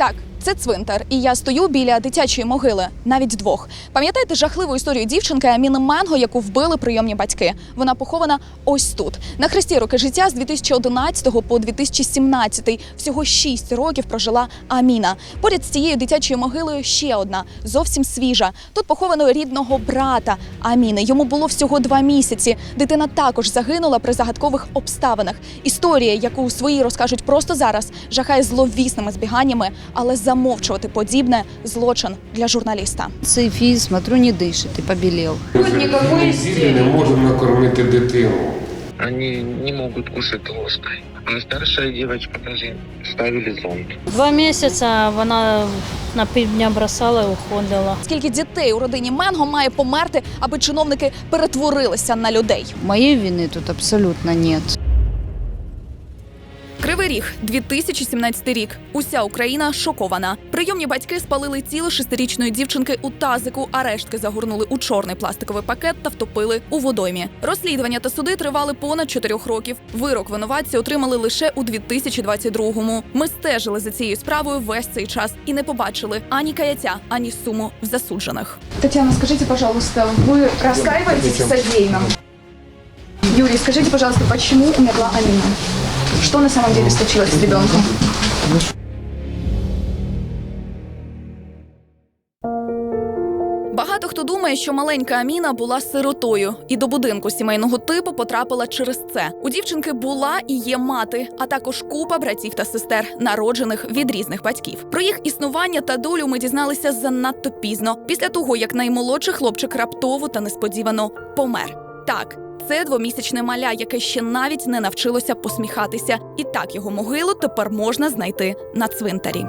Так, це цвинтар, і я стою біля дитячої могили, навіть двох. Пам'ятаєте жахливу історію дівчинки Аміни Менго, яку вбили прийомні батьки? Вона похована ось тут. На хресті роки життя з 2011 по 2017. Всього 6 років прожила Аміна. Поряд з цією дитячою могилою ще одна, зовсім свіжа. Тут поховано рідного брата Аміни. Йому було всього два місяці. Дитина також загинула при загадкових обставинах. Історія, яку свої розкажуть просто зараз, жахає зловісними збіганнями, але замовчувати подібне злочин для журналіста. Сейфи, смотрю, не дышит и побелел. Никакой не можемо накормити дитину. Они не могут кушать ложкой. А старшая девочка даже ставили зонт. Два місяці вона на півдня бросала і уходила. Скільки дітей у родині Менго має померти, аби чиновники перетворилися на людей? Моей вины тут абсолютно нет. Кривий ріг, 2017 рік. Уся Україна шокована. Прийомні батьки спалили тіло шестирічної дівчинки у тазику, а рештки загорнули у чорний пластиковий пакет та втопили у водоймі. Розслідування та суди тривали понад чотирьох років. Вирок винуватці отримали лише у 2022-му. Ми стежили за цією справою весь цей час і не побачили ані каяття, ані суму в засуджених. Татьяна, скажите, пожалуйста, вы раскаиваетесь в содеянном? Юрий, скажите, пожалуйста, почему умерла Амина? Что на самом деле случилось с ребенком? Багато хто думає, що маленька Аміна була сиротою і до будинку сімейного типу потрапила через це. У дівчинки була і є мати, а також купа братів та сестер, народжених від різних батьків. Про їх існування та долю ми дізналися занадто пізно, після того як наймолодший хлопчик раптово та несподівано помер. Так. Це двомісячне маля, яке ще навіть не навчилося посміхатися, і так його могилу тепер можна знайти на цвинтарі.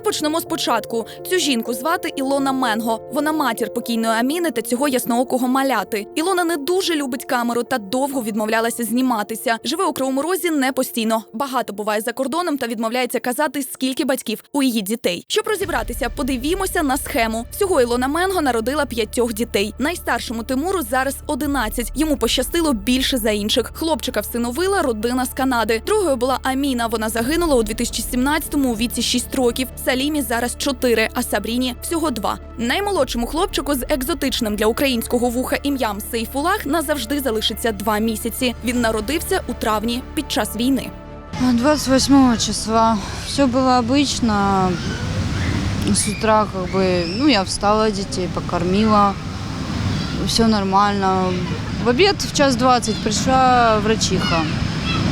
Почнемо спочатку. Цю жінку звати Ілона Менго. Вона матір покійної Аміни та цього ясноокого маляти. Ілона не дуже любить камеру та довго відмовлялася зніматися. Живе у Кривому Розі не постійно. Багато буває за кордоном та відмовляється казати, скільки батьків у її дітей. Щоб розібратися, подивімося на схему. Всього Ілона Менго народила п'ятьох дітей. Найстаршому Тимуру зараз 11. Йому пощастило більше за інших. Хлопчика всиновила родина з Канади. Другою була Аміна. Вона загинула у 2017-му у віці 6 років. Салімі зараз 4, а Сабріні всього 2. Наймолодшому хлопчику з екзотичним для українського вуха ім'ям Сейфулах назавжди залишиться 2 місяці. Він народився у травні під час війни. 28 числа все было обычно. С утра как бы, ну, я встала, детей покормила. Все нормально. В обед в час 20 пришла врачиха.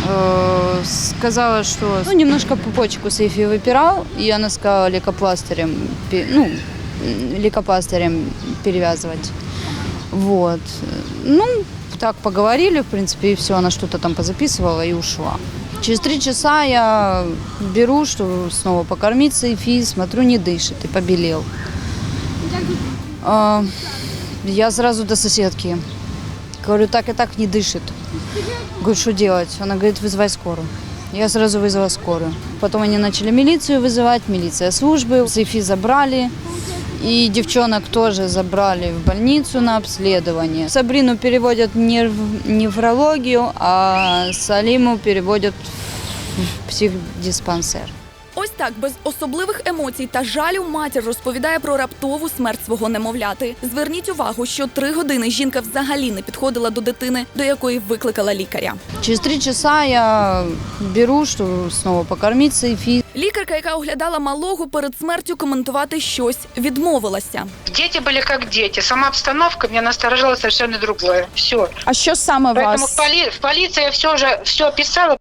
Э, Сказала, что ну, немножко пупочку Сейфи выпирал, и она сказала лейкопластырем, пе- ну, м, лейкопластырем перевязывать. Вот. Ну, так поговорили, в принципе, и все, она что-то там позаписывала и ушла. Через три часа я беру, чтобы снова покормить Сейфи, смотрю, не дышит и побелел. А, Я сразу до соседки. Говорю, так и так не дышит. Говорю, что делать? Она говорит, вызывай скорую. Я сразу вызвала скорую. Потом они начали милицию вызывать, милиция службы. Сейфи забрали. И девчонок тоже забрали в больницу на обследование. Сабрину переводят не в неврологию, а Салиму переводят в психдиспансер. Ось так без особливих емоцій та жалю матір розповідає про раптову смерть свого немовляти. Зверніть увагу, що три години жінка взагалі не підходила до дитини, до якої викликала лікаря. Через три часа я беру, чтобы снова покормить Сейфи. Лікарка, яка оглядала малого перед смертю, коментувати щось відмовилася. Дети были как дети. Сама обстановка меня насторожила совершенно другое. Все. А що саме Поэтому в, поли- в полиции я все уже все описала.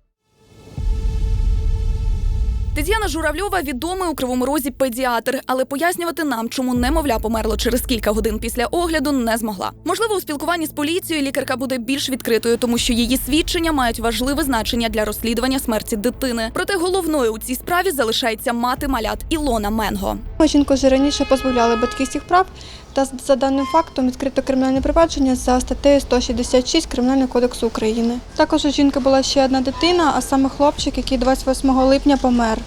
Тетяна Журавльова відомий у кривому розі педіатр, але пояснювати нам, чому немовля померло через кілька годин після огляду, не змогла. Можливо, у спілкуванні з поліцією лікарка буде більш відкритою, тому що її свідчення мають важливе значення для розслідування смерті дитини. Проте головною у цій справі залишається мати малят Ілона Менго. Жінку вже раніше позбавляли батьківських прав та за даним фактом відкрито кримінальне провадження за статтею 166 Кримінального кодексу України. Також у жінки була ще одна дитина, а саме хлопчик, який 28 липня помер.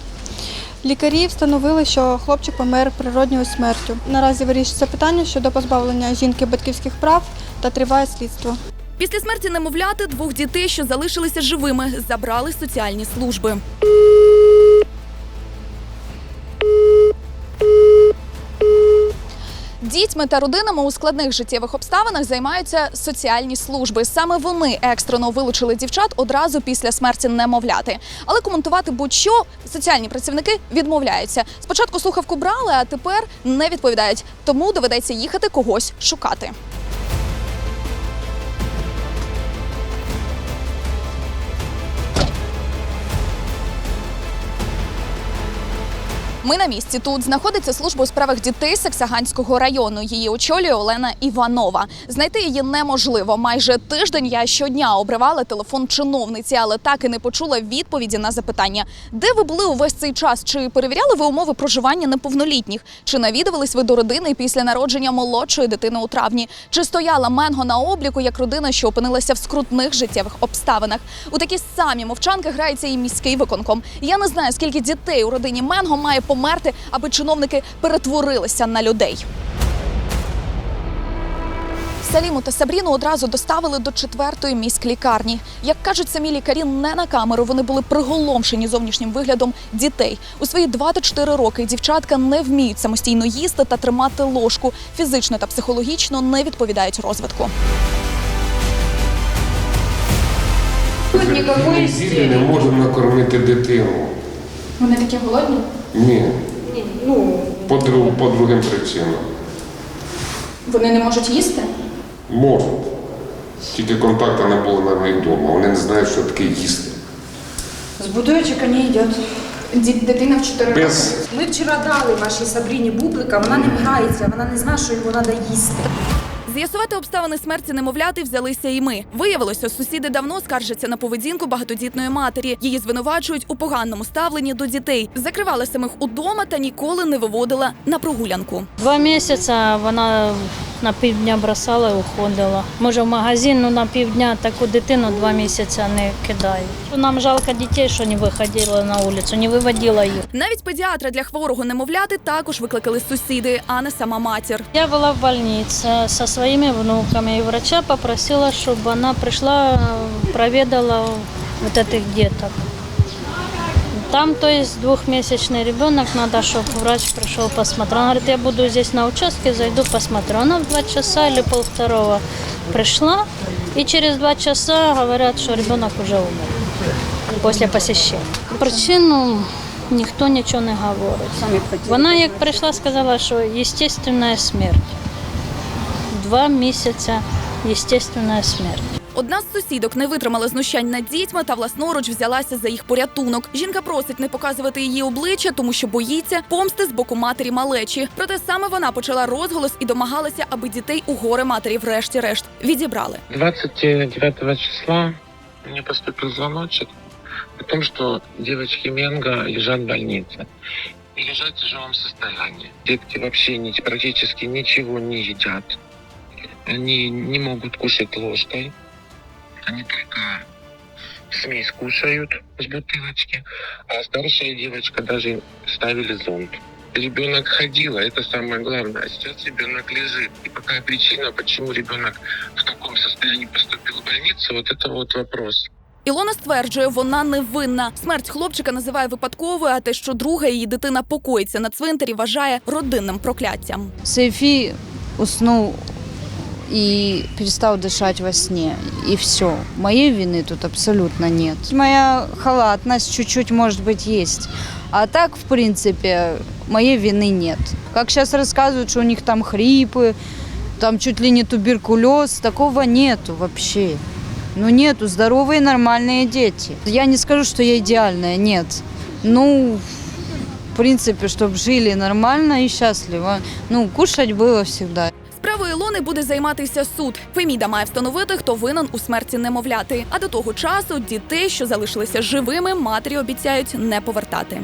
Лікарі встановили, що хлопчик помер природньою смертю. Наразі вирішується питання щодо позбавлення жінки батьківських прав та триває слідство. Після смерті немовляти двох дітей, що залишилися живими, забрали соціальні служби. Дітьми та родинами у складних життєвих обставинах займаються соціальні служби. Саме вони екстрено вилучили дівчат одразу після смерті немовляти. Але коментувати будь-що соціальні працівники відмовляються. Спочатку слухавку брали, а тепер не відповідають. Тому доведеться їхати когось шукати. Ми на місці. Тут знаходиться служба у справах дітей Саксаганського району. Її очолює Олена Іванова. Знайти її неможливо. Майже тиждень я щодня обривала телефон чиновниці, але так і не почула відповіді на запитання, де ви були увесь цей час? Чи перевіряли ви умови проживання неповнолітніх? Чи навідувались ви до родини після народження молодшої дитини у травні? Чи стояла Менго на обліку як родина, що опинилася в скрутних життєвих обставинах? У такі самі мовчанки грається і міський виконком. Я не знаю, скільки дітей у родині Менго має померти, аби чиновники перетворилися на людей. Саліму та Сабріну одразу доставили до четвертої міськлікарні. Як кажуть самі лікарі, не на камеру вони були приголомшені зовнішнім виглядом дітей. У свої 24 роки дівчатка не вміють самостійно їсти та тримати ложку. Фізично та психологічно не відповідають розвитку. Неділі не можемо накормити дитину. Вони такі голодні? Ні. По, друг, по другим причинам. Вони не можуть їсти? Можуть. Тільки контакту не було навіть вдома. Вони не знають, що таке їсти. С будочек не йде. Ді- Дитина в 4 роки. Без Ми вчора дали вашій Сабріні бублика, вона не грається, вона не знає, що його треба їсти. З'ясувати обставини смерті немовляти взялися і ми. Виявилося, сусіди давно скаржаться на поведінку багатодітної матері. Її звинувачують у поганому ставленні до дітей. Закривали самих удома та ніколи не виводила на прогулянку. Два місяці вона на півдня бросала і уходила. Може, в магазин, ну на півдня таку дитину два місяці не кидають. Нам жалко дітей, що не виходили на вулицю, не виводила їх. Навіть педіатра для хворого немовляти також викликали сусіди, а не сама матір. Я была в больнице со своими внуками, и врача попросила, чтобы она пришла, э, проведала вот этих деток. Там, то есть, двухмесячный ребенок, надо, чтобы врач пришел посмотрел. Она говорит, я буду здесь на участке, зайду посмотрю. Она в два часа или полвторого пришла, и через два часа говорят, что ребенок уже умер после посещения. Причину ніхто нічого не говорить. Вона як прийшла, сказала, що естественна смерть. Два місяці естественна смерть. Одна з сусідок не витримала знущань над дітьми та власноруч взялася за їх порятунок. Жінка просить не показувати її обличчя, тому що боїться помсти з боку матері малечі. Проте саме вона почала розголос і домагалася, аби дітей у горе матері врешті-решт відібрали. 29 числа мне поступил звоночек о том, что девочки Менго лежат в больнице. И лежат в тяжелом состоянии. Детки вообще ни- практически ничего не едят. Они не могут кушать ложкой. Они только смесь кушают с бутылочки. А старшая девочка даже ставили зонт. Ребенок ходила, это самое главное. А сейчас ребенок лежит. И какая причина, почему ребенок в таком состоянии поступил в больницу, вот это вот вопрос. Ілона стверджує, вона невинна. Смерть хлопчика називає випадковою, а те, що друга її дитина покоїться на цвинтарі, вважає родинним прокляттям. Сейфи уснул и перестал дышать во сне. И все. Моей вины тут абсолютно нет. Моя халатность чуть-чуть, может быть, есть. А так, в принципе, моей вины нет. Как сейчас рассказывают, что у них там хрипы, там чуть ли не туберкулез, такого нету вообще. Ну нету, здоровые нормальные дети. Я не скажу, что я идеальная, нет. Ну, в принципе, чтобы жили нормально и счастливо. Ну, кушать было всегда. Буде займатися суд. Феміда має встановити, хто винен у смерті немовляти. А до того часу дітей, що залишилися живими, матері обіцяють не повертати.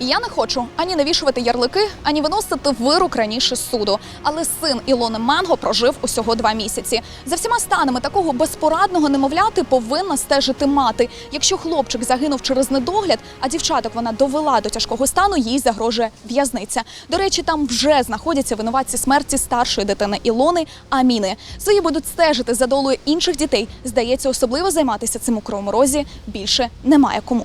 Я не хочу ані навішувати ярлики, ані виносити вирок раніше суду. Але син Ілони Менго прожив усього два місяці. За всіма станами такого безпорадного немовляти повинна стежити мати. Якщо хлопчик загинув через недогляд, а дівчаток вона довела до тяжкого стану, їй загрожує в'язниця. До речі, там вже знаходяться винуватці смерті старшої дитини Ілони Аміни. Свої будуть стежити за долею інших дітей. Здається, особливо займатися цим у Кривому Розі більше немає кому.